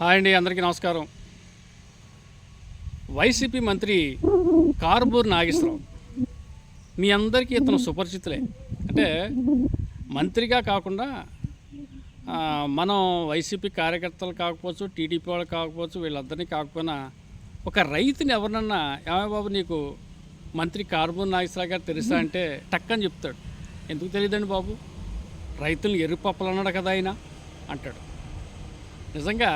Hi అండి అందరికీ నమస్కారం. వైసీపీ మంత్రి కార్బూర్ నాగేశ్వరరావు మీ అందరికీ ఇతను సుపరిచితులే. అంటే మంత్రిగా కాకుండా మనం వైసీపీ కార్యకర్తలు కాకపోవచ్చు టీడీపీ వాళ్ళు కాకపోవచ్చు వీళ్ళందరినీ కాకపోయినా ఒక రైతుని ఎవరినన్నా ఏమయ్య బాబు నీకు మంత్రి కార్బూర్ నాగేశ్వరరావు గారు తెలుసా అంటే టక్కని చెప్తాడు. ఎందుకు తెలియదండి బాబు? రైతులను ఎరుపప్పలు అన్నాడు కదా ఆయన అంటాడు. నిజంగా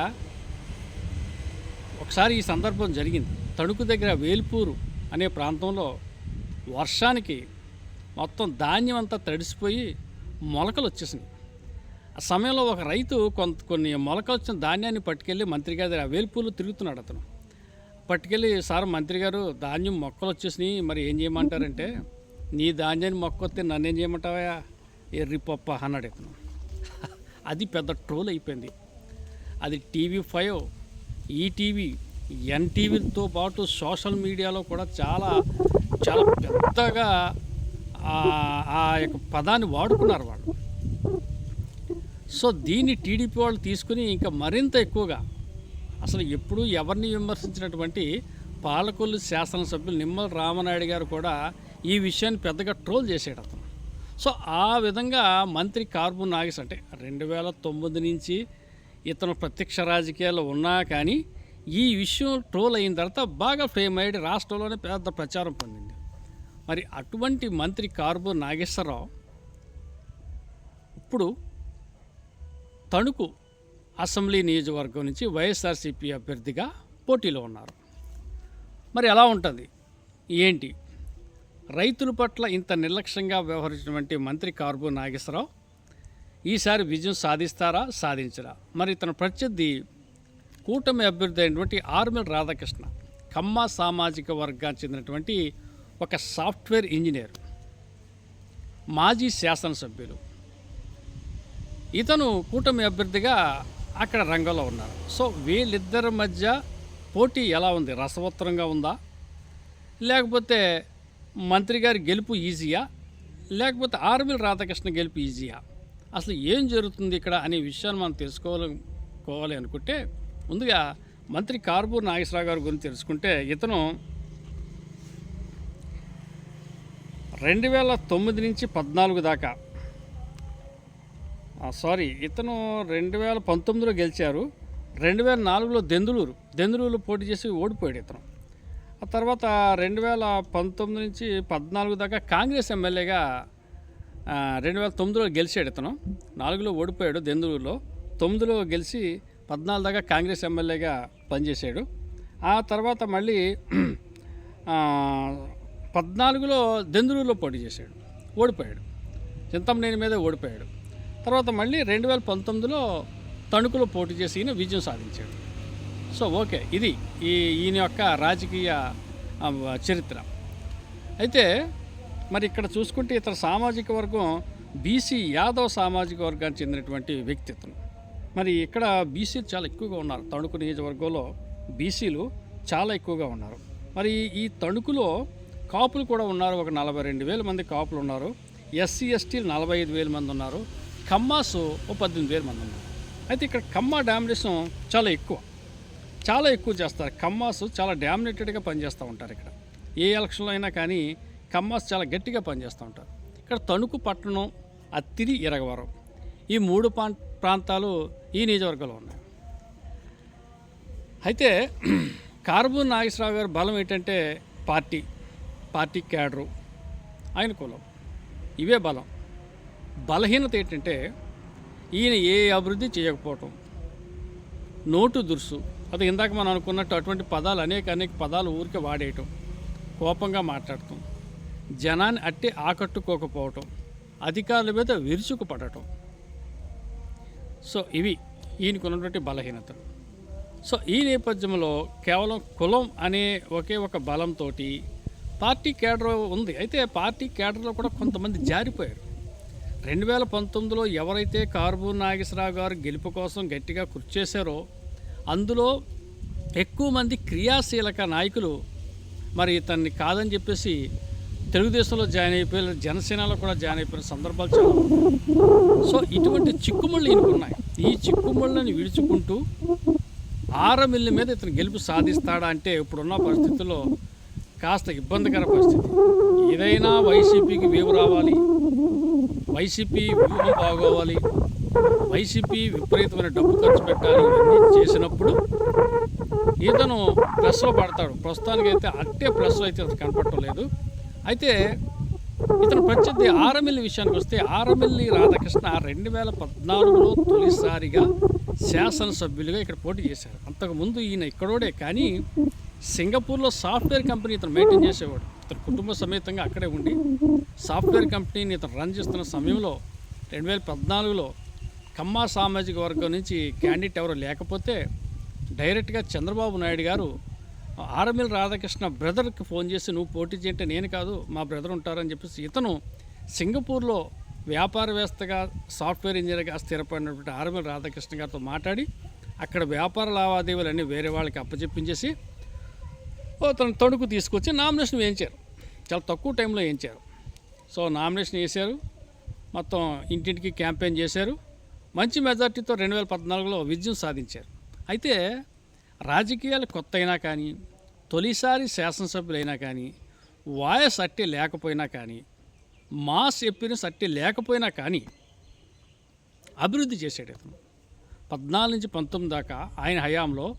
ఒకసారి ఈ సందర్భం జరిగింది. తణుకు దగ్గర వేల్పూరు అనే ప్రాంతంలో వర్షానికి మొత్తం ధాన్యం అంతా తడిసిపోయి మొలకలు వచ్చేసినాయి. ఆ సమయంలో ఒక రైతు కొంత కొన్ని మొలకలు వచ్చిన ధాన్యాన్ని పట్టుకెళ్ళి మంత్రి గారి దగ్గర తిరుగుతున్నాడు అతను. పట్టుకెళ్ళి సార్ మంత్రి గారు ధాన్యం మొక్కలు వచ్చేసినాయి. మరి ఏం చేయమంటారంటే నీ ధాన్యాన్ని మొక్క వస్తే నన్నేం చేయమంటావా ఎర్రిపప్ప అన్నాడు ఇతను. అది పెద్ద ట్రోల్ అయిపోయింది. అది టీవీ ఫైవ్ ఈటీవీ ఎన్టీవీతో పాటు సోషల్ మీడియాలో కూడా చాలా చాలా పెద్దగా ఆ- యొక్క పదాన్ని వాడుకున్నారు వాళ్ళు. సో దీన్ని టీడీపీ వాళ్ళు తీసుకుని ఇంకా మరింత ఎక్కువగా అసలు ఎప్పుడూ ఎవరిని విమర్శించినటువంటి పాలకొల్లు శాసనసభ్యులు నిమ్మల రామనాయుడు గారు కూడా ఈ విషయాన్ని పెద్దగా ట్రోల్ చేసాడు అతను. సో ఆ విధంగా మంత్రి కార్బు నాగేశ్ అంటే రెండు వేల తొమ్మిది నుంచి ఇతను ప్రత్యక్ష రాజకీయాల్లో ఉన్నా కానీ ఈ విషయం ట్రోల్ అయిన తర్వాత బాగా ఫేమ్ అయ్యి రాష్ట్రంలోనే పెద్ద ప్రచారం పొందింది. మరి అటువంటి మంత్రి కార్బు నాగేశ్వరరావు ఇప్పుడు తణుకు అసెంబ్లీ నియోజకవర్గం నుంచి వైఎస్ఆర్సీపీ అభ్యర్థిగా పోటీలో ఉన్నారు. మరి ఎలా ఉంటుంది? ఏంటి? రైతుల పట్ల ఇంత నిర్లక్ష్యంగా వ్యవహరించినటువంటి మంత్రి కార్బు నాగేశ్వరరావు ఈసారి విజయం సాధిస్తారా సాధించరా? మరి తన ప్రత్యర్థి కూటమి అభ్యర్థి అయినటువంటి ఆర్మల్ రాధాకృష్ణ కమ్మ సామాజిక వర్గానికి చెందినటువంటి ఒక సాఫ్ట్వేర్ ఇంజనీర్ మాజీ శాసనసభ్యులు. ఇతను కూటమి అభ్యర్థిగా అక్కడ రంగంలో ఉన్నారు. సో వీళ్ళిద్దరి మధ్య పోటీ ఎలా ఉంది? రసవత్తరంగా ఉందా? లేకపోతే మంత్రి గారి గెలుపు ఈజీయా? లేకపోతే ఆర్మిల్ రాధాకృష్ణ గెలుపు ఈజీయా? అసలు ఏం జరుగుతుంది ఇక్కడ అనే విషయాన్ని మనం తెలుసుకోవాలి కోవాలి అనుకుంటే ముందుగా మంత్రి కార్బూర్ నాగేశ్వరరావు గారి గురించి తెలుసుకుంటే ఇతను రెండు వేల తొమ్మిది నుంచి పద్నాలుగు దాకా సారీ ఇతను రెండు వేల పంతొమ్మిదిలో గెలిచారు రెండు వేల నాలుగులో దెందులూరు దెందులూరులో పోటీ చేసి ఓడిపోయాడు ఇతను. ఆ తర్వాత రెండు వేల పంతొమ్మిది నుంచి పద్నాలుగు దాకా కాంగ్రెస్ ఎమ్మెల్యేగా రెండు వేల తొమ్మిదిలో గెలిచాడు ఇతను. నాలుగులో ఓడిపోయాడు దెందులూరులో. తొమ్మిదిలో గెలిచి పద్నాలుగు దాకా కాంగ్రెస్ ఎమ్మెల్యేగా పనిచేశాడు. ఆ తర్వాత మళ్ళీ పద్నాలుగులో దెందులూరులో పోటీ చేశాడు. ఓడిపోయాడు. చింతమనేని మీద ఓడిపోయాడు. తర్వాత మళ్ళీ రెండు వేల పంతొమ్మిదిలో తణుకులో పోటీ చేసి ఈయన విజయం సాధించాడు. సో ఓకే ఇది ఈ ఈయన యొక్క రాజకీయ చరిత్ర. అయితే మరి ఇక్కడ చూసుకుంటే ఇతర సామాజిక వర్గం బీసీ యాదవ్ సామాజిక వర్గానికి చెందినటువంటి వ్యక్తిత్వం మరి ఇక్కడ బీసీలు చాలా ఎక్కువగా ఉన్నారు. తణుకు నియోజకవర్గంలో బీసీలు చాలా ఎక్కువగా ఉన్నారు. మరి ఈ తణుకులో కాపులు కూడా ఉన్నారు. ఒక నలభై రెండు వేల మంది కాపులు ఉన్నారు. ఎస్సీ ఎస్టీలు నలభై ఐదు వేల మంది ఉన్నారు. కమ్మాస్ ఓ పద్దెనిమిది వేల మంది ఉన్నారు. అయితే ఇక్కడ కమ్మ డామినేషన్ చాలా ఎక్కువ. చాలా ఎక్కువ చేస్తారు. కమ్మాస్ చాలా డామినేటెడ్గా పనిచేస్తూ ఉంటారు ఇక్కడ. ఏ ఎలక్షన్లో అయినా కానీ కమ్మాస్ చాలా గట్టిగా పనిచేస్తూ ఉంటారు. ఇక్కడ తణుకు పట్టణం అత్తిరి ఇరగవరం. ఈ మూడు ప్రాంతాలు ఈ నియోజకవర్గంలో ఉన్నాయి. అయితే కార్బూర్ నాగేశ్వరరావు గారి బలం ఏంటంటే పార్టీ పార్టీ క్యాడరు. ఆయన కులం. ఇవే బలం. బలహీనత ఏంటంటే ఈయన ఏ అభివృద్ధి చేయకపోవటం. నోటు దురుసు. అది ఇందాక మనం అనుకున్నట్టు అటువంటి పదాలు అనేక అనేక పదాలు ఊరికే వాడేయటం. కోపంగా మాట్లాడటం. జనాన్ని అట్టి ఆకట్టుకోకపోవటం అధికారుల మీద విరుచుకుపడటం. సో ఇవి ఈయనకు ఉన్నటువంటి బలహీనతలు. సో ఈ నేపథ్యంలో కేవలం కులం అనే ఒకే ఒక బలంతో పార్టీ కేడర్ ఉంది. అయితే పార్టీ కేడర్లో కూడా కొంతమంది జారిపోయారు. రెండు వేల పంతొమ్మిదిలో ఎవరైతే కార్బూ నాగేశ్వరరావు గారు గెలుపు కోసం గట్టిగా కృషి చేశారో అందులో ఎక్కువ మంది క్రియాశీలక నాయకులు మరి ఇతన్ని కాదని చెప్పేసి తెలుగుదేశంలో జాయిన్ అయిపోయారు జనసేనలో కూడా జాయిన్ అయిపోయిన సందర్భాలు చాలా సో ఇటువంటి చిక్కుముళ్ళు ఈయనకు ఉన్నాయి ఈ చిక్కుముళ్ళని విడుచుకుంటూ ఆరమిల్లి మీద ఇతను గెలుపు సాధిస్తాడా అంటే ఇప్పుడున్న పరిస్థితుల్లో కాస్త ఇబ్బందికర పరిస్థితి. ఏదైనా వైసీపీకి వేవు రావాలి వైసీపీ వ్యూహం బాగోవాలి వైసీపీ విపరీతమైన డబ్బు ఖర్చు పెట్టాలి ఇవన్నీ చేసినప్పుడు ఇతను ప్లస్లో పడతాడు. ప్రస్తుతానికైతే అట్టే ప్లస్లో అయితే అతను కనపడటం లేదు. అయితే ఇతను ప్రత్యర్థి ఆరమిల్లి విషయానికి వస్తే ఆరమిల్లి రాధాకృష్ణ రెండు వేల పద్నాలుగులో తొలిసారిగా శాసనసభ్యులుగా ఇక్కడ పోటీ చేశారు. అంతకుముందు ఈయన ఇక్కడోడే కానీ సింగపూర్లో సాఫ్ట్వేర్ కంపెనీ ఇతను మెయింటైన్ చేసేవాడు. ఇతను కుటుంబ సమేతంగా అక్కడే ఉండి సాఫ్ట్వేర్ కంపెనీని ఇతను రన్ చేస్తున్న సమయంలో రెండు వేల పద్నాలుగులో కమ్మా సామాజిక వర్గం నుంచి క్యాండిడేట్ ఎవరు లేకపోతే డైరెక్ట్గా చంద్రబాబు నాయుడు గారు ఆర్ఎంఎల్ రాధాకృష్ణ బ్రదర్కి ఫోన్ చేసి నువ్వు పోటీ చేయంటే నేను కాదు మా బ్రదర్ ఉంటారని చెప్పేసి ఇతను సింగపూర్లో వ్యాపారవేత్తగా సాఫ్ట్వేర్ ఇంజనీర్గా స్థిరపడినటువంటి ఆర్ఎంఎల్ రాధాకృష్ణ గారితో మాట్లాడి అక్కడ వ్యాపార లావాదేవీలు అన్నీ వేరే వాళ్ళకి అప్పచెప్పించేసి అతను తణుకు తీసుకొచ్చి నామినేషన్ వేయించారు. చాలా తక్కువ టైంలో వేయించారు. సో నామినేషన్ వేశారు. మొత్తం ఇంటింటికి క్యాంపెయిన్ చేశారు. మంచి మెజార్టీతో రెండు వేల పద్నాలుగులో విజయం సాధించారు. అయితే రాజకీయాలు కొత్త అయినా కానీ తొలిసారి శాసనసభ్యులైనా కానీ వాయస్ అట్టి లేకపోయినా కానీ మాస్ చెప్పిన అట్టి లేకపోయినా కానీ అభివృద్ధి చేశాడు అతను. పద్నాలుగు నుంచి పంతొమ్మిది దాకా ఆయన హయాంలో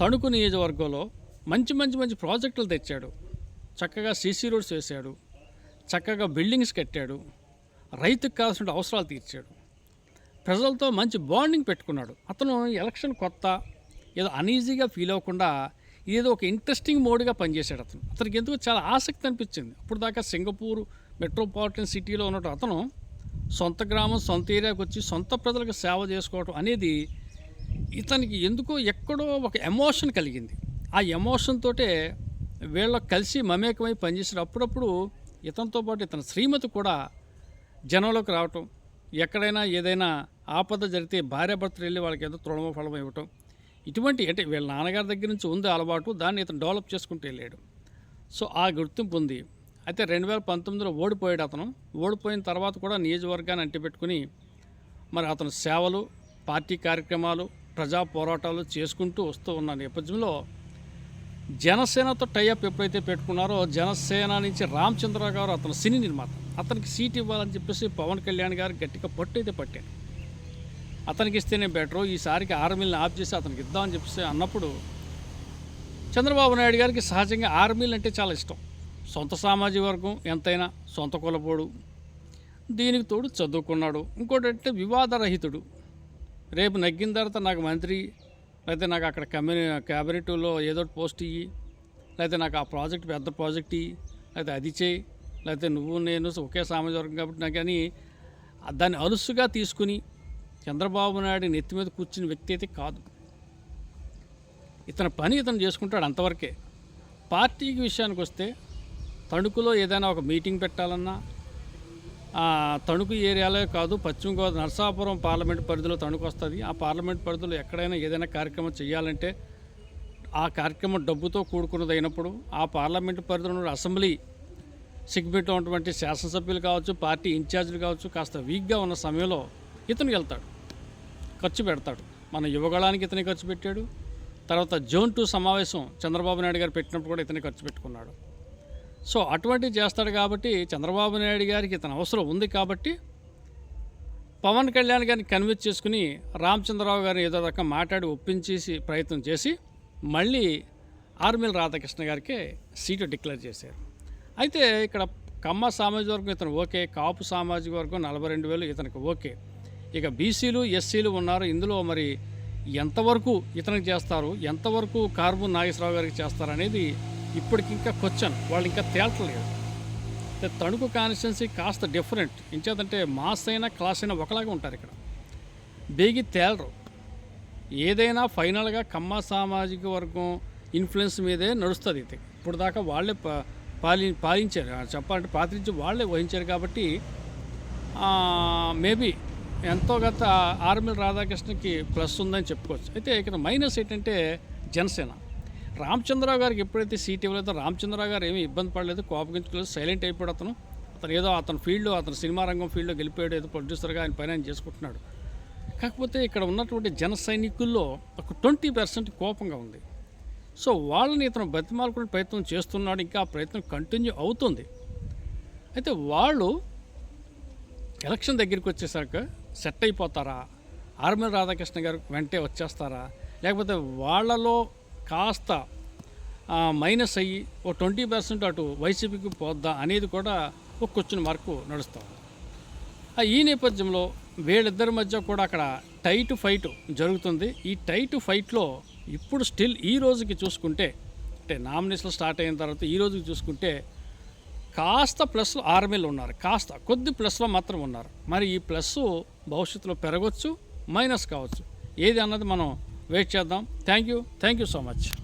తణుకు నియోజకవర్గంలో మంచి మంచి మంచి ప్రాజెక్టులు తెచ్చాడు. చక్కగా సీసీ రోడ్స్ వేశాడు. చక్కగా బిల్డింగ్స్ కట్టాడు. రైతుకు కావాల్సిన అవసరాలు తీర్చాడు. ప్రజలతో మంచి బాండింగ్ పెట్టుకున్నాడు. అతను ఎలక్షన్ కొత్త ఏదో అనీజీగా ఫీల్ అవ్వకుండా ఏదో ఒక ఇంట్రెస్టింగ్ మోడ్గా పనిచేశాడు అతను. అతనికి ఎందుకు చాలా ఆసక్తి అనిపించింది. అప్పుడు దాకా సింగపూర్ మెట్రోపాలిటన్ సిటీలో ఉన్నట్టు అతను సొంత గ్రామం సొంత ఏరియాకి వచ్చి సొంత ప్రజలకు సేవ చేసుకోవడం అనేది ఇతనికి ఎందుకో ఎక్కడో ఒక ఎమోషన్ కలిగింది. ఆ ఎమోషన్ తోటే వీళ్ళ కలిసి మమేకమై పనిచేసిన అప్పుడప్పుడు ఇతనితో పాటు ఇతని శ్రీమతి కూడా జనంలోకి రావటం ఎక్కడైనా ఏదైనా ఆపద జరిగితే భార్యాభర్తలు వెళ్ళి వాళ్ళకి ఏదో తృణమ ఫలం ఇవ్వటం ఇటువంటి అంటే వీళ్ళ నాన్నగారి దగ్గర నుంచి ఉంది అలవాటు దాన్ని ఇతను డెవలప్ చేసుకుంటూ వెళ్ళాడు. సో ఆ గుర్తింపు ఉంది. అయితే రెండు వేల పంతొమ్మిదిలో ఓడిపోయాడు అతను. ఓడిపోయిన తర్వాత కూడా నియోజకవర్గాన్ని అంటిపెట్టుకుని మరి అతను సేవలు పార్టీ కార్యక్రమాలు ప్రజా పోరాటాలు చేసుకుంటూ వస్తూ ఉన్న నేపథ్యంలో జనసేనతో టైఅప్ ఎప్పుడైతే పెట్టుకున్నారో జనసేన నుంచి రామచంద్రరావు గారు అతను సినీ నిర్మాత. అతనికి సీట్ ఇవ్వాలని చెప్పేసి పవన్ కళ్యాణ్ గారు గట్టిగా పట్టు అయితే పట్టాడు. అతనికి ఇస్తేనే బెటరు ఈసారికి ఆర్మీలను ఆఫ్ చేసి అతనికి ఇద్దామని చెప్పేసి అన్నప్పుడు చంద్రబాబు నాయుడు గారికి సహజంగా ఆర్మీలు అంటే చాలా ఇష్టం. సొంత సామాజిక వర్గం ఎంతైనా సొంత కులపోడు దీనికి తోడు చదువుకున్నాడు ఇంకోటి అంటే వివాదరహితుడు. రేపు నగ్గిన తర్వాత నాకు మంత్రి లేకపోతే నాకు అక్కడ కమ్యూని క్యాబినెట్లో ఏదో ఒకటి పోస్ట్ ఇయ్యి లేకపోతే నాకు ఆ ప్రాజెక్ట్ పెద్ద ప్రాజెక్ట్ ఇయ్యి లేకపోతే అది చేయి లేకపోతే నువ్వు నేను ఒకే సామాజిక వర్గం కాబట్టి నాకు కానీ దాన్ని అలుసుగా తీసుకుని చంద్రబాబు నాయుడు నెత్తి మీద కూర్చుని వ్యక్తి అయితే కాదు. ఇతని పని ఇతను చేసుకుంటాడు అంతవరకే. పార్టీకి విషయానికి వస్తే తణుకులో ఏదైనా ఒక మీటింగ్ పెట్టాలన్నా తణుకు ఏరియాలో కాదు పశ్చిమ గోదావరి నరసాపురం పార్లమెంట్ పరిధిలో తణుకు వస్తుంది. ఆ పార్లమెంట్ పరిధిలో ఎక్కడైనా ఏదైనా కార్యక్రమం చేయాలంటే ఆ కార్యక్రమం డబ్బుతో కూడుకున్నది అయినప్పుడు ఆ పార్లమెంట్ పరిధిలో ఉన్న అసెంబ్లీ సిగ్బెట్లో ఉన్నటువంటి శాసనసభ్యులు కావచ్చు పార్టీ ఇన్ఛార్జీలు కావచ్చు కాస్త వీక్గా ఉన్న సమయంలో ఇతను వెళ్తాడు. ఖర్చు పెడతాడు. మన యువగళానికి ఇతనే ఖర్చు పెట్టాడు. తర్వాత జోన్ టూ సమావేశం చంద్రబాబు నాయుడు గారు పెట్టినప్పుడు కూడా ఇతనే ఖర్చు పెట్టుకున్నాడు. సో అటువంటివి చేస్తాడు కాబట్టి చంద్రబాబు నాయుడు గారికి ఇతను అవసరం ఉంది కాబట్టి పవన్ కళ్యాణ్ గారిని కన్విన్స్ చేసుకుని రామచంద్రరావు గారిని ఏదో రకం మాట్లాడి ఒప్పించేసి ప్రయత్నం చేసి మళ్ళీ ఆర్మిల్ రాధాకృష్ణ గారికి సీటు డిక్లేర్ చేశారు. అయితే ఇక్కడ కమ్మ సామాజిక వర్గం ఇతను ఓకే కాపు సామాజిక వర్గం నలభై రెండు వేలు ఇతనికి ఓకే. ఇక బీసీలు ఎస్సీలు ఉన్నారు. ఇందులో మరి ఎంతవరకు ఇతనికి చేస్తారు? ఎంతవరకు కార్బు నాగేశ్వరరావు గారికి చేస్తారు అనేది ఇప్పటికి ఇంకా క్వశ్చన్. వాళ్ళు ఇంకా తేల్చలేదు. తణుకు కాన్స్టిట్యున్సీ కాస్త డిఫరెంట్. ఇంచేతంటే మాస్ అయినా క్లాస్ అయినా ఒకలాగా ఉంటారు ఇక్కడ. బేగి తేలరు. ఏదైనా ఫైనల్గా కమ్మ సామాజిక వర్గం ఇన్ఫ్లుయెన్స్ మీదే నడుస్తుంది ఇది. ఇప్పుడు దాకా వాళ్ళే పా- పాలి పాలించారు. చెప్పాలంటే పాత్రించి వాళ్ళే వహించారు కాబట్టి మేబీ ఎంతో గత ఆర్మిల్ రాధాకృష్ణకి ప్లస్ ఉందని చెప్పుకోవచ్చు. అయితే ఇక్కడ మైనస్ ఏంటంటే జనసేన. రామచంద్రరావు గారికి ఎప్పుడైతే సీట్ ఇవ్వలేదో రామచంద్రరావు గారు ఏమీ ఇబ్బంది పడలేదు కోపగించుకోలేదు సైలెంట్ అయిపోయాడు అతను. అతను ఏదో అతని ఫీల్డ్లో అతను సినిమా రంగం ఫీల్డ్లో గెలిపోయాడు ఏదో ప్రొడ్యూసర్గా ఆయన పని ఆయన చేసుకుంటున్నాడు. కాకపోతే ఇక్కడ ఉన్నటువంటి జన సైనికుల్లో ఒక ట్వంటీ పర్సెంట్ కోపంగా ఉంది. సో వాళ్ళని ఇతను బతిమాలుకునే ప్రయత్నం చేస్తున్నాడు ఇంకా ఆ ప్రయత్నం కంటిన్యూ అవుతుంది. అయితే వాళ్ళు ఎలక్షన్ దగ్గరికి వచ్చేసాక సెట్ అయిపోతారా? ఆర్మీ రాధాకృష్ణ గారు వెంటే వచ్చేస్తారా? లేకపోతే వాళ్ళలో కాస్త మైనస్ అయ్యి ఓ ట్వంటీ పర్సెంట్ అటు వైసీపీకి పోద్దా అనేది కూడా ఒక క్వశ్చన్ మార్కు నడుస్తూ ఆ, ఈ నేపథ్యంలో వీళ్ళిద్దరి మధ్య కూడా అక్కడ టైట్ ఫైట్ జరుగుతుంది. ఈ టైట్ ఫైట్లో ఇప్పుడు స్టిల్ ఈ రోజుకి చూసుకుంటే అంటే నామినేషన్లు స్టార్ట్ అయిన తర్వాత ఈ రోజుకి చూసుకుంటే కాస్త ప్లస్లో ఆర్మీలు ఉన్నారు. కాస్త కొద్ది ప్లస్లో మాత్రం ఉన్నారు. మరి ఈ ప్లస్ భవిష్యత్తులో పెరగవచ్చు మైనస్ కావచ్చు. ఏది అన్నది మనం వెయిట్ చేద్దాం. Thank you thank you so much